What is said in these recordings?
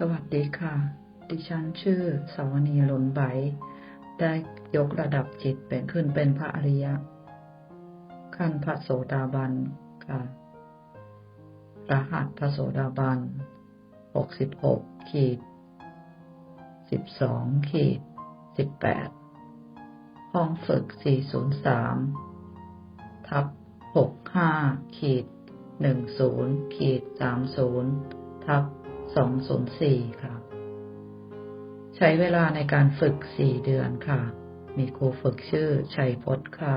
สวัสดีค่ะ ดิฉันชื่อสาวนีหลนไบได้ยกระดับจิตเป็นขึ้นเป็นพระอริยะ ขั้นพระโสดาบันค่ะ รหัสพระโสดาบันหกสิบหกขีดสิบสองขีดสิบแปดห้องฝึกสี่ศูนย์สามทับหกห้าขีดหนึ่งศูนย์ขีดสามศูนย์ทับ สองศูนย์สี่ค่ะ ใช้เวลาในการฝึกสี่เดือนค่ะ มีครูฝึกชื่อชัยพจน์ค่ะ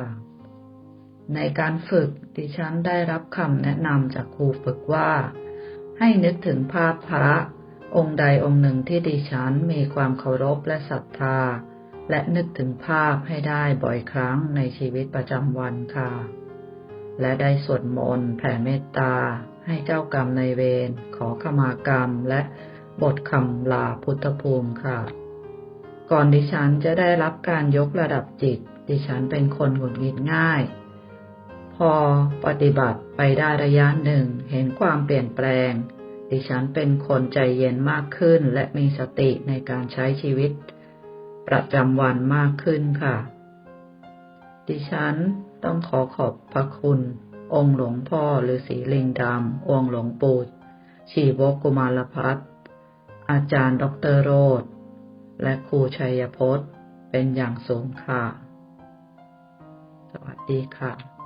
ในการฝึกดิฉันได้รับคำแนะนำจากครูฝึกว่า ให้นึกถึงภาพพระองค์ใดองค์หนึ่งที่ดิฉันมีความเคารพและศรัทธา และนึกถึงภาพให้ได้บ่อยครั้งในชีวิตประจำวันค่ะ และได้สวดมนต์แผ่เมตตา ให้เจ้ากรรมในเวรขอขมากรรมและบทคำลาพุทธภูมิค่ะ ก่อนดิฉันจะได้รับการยกระดับจิต ดิฉันเป็นคนหงุดหงิดง่าย พอปฏิบัติไปได้ระยะหนึ่งเห็นความเปลี่ยนแปลง ดิฉันเป็นคนใจเย็นมากขึ้น และมีสติในการใช้ชีวิต ประจำวันมากขึ้นค่ะ ดิฉันต้องขอขอบพระคุณ องค์หลวงพ่อฤาษีเลิงดำองค์หลวงปู่ชีวกกุมารพัฒน์อาจารย์ดรโรธและครูชัยพจน์เป็นอย่างสูงค่ะ สวัสดีค่ะ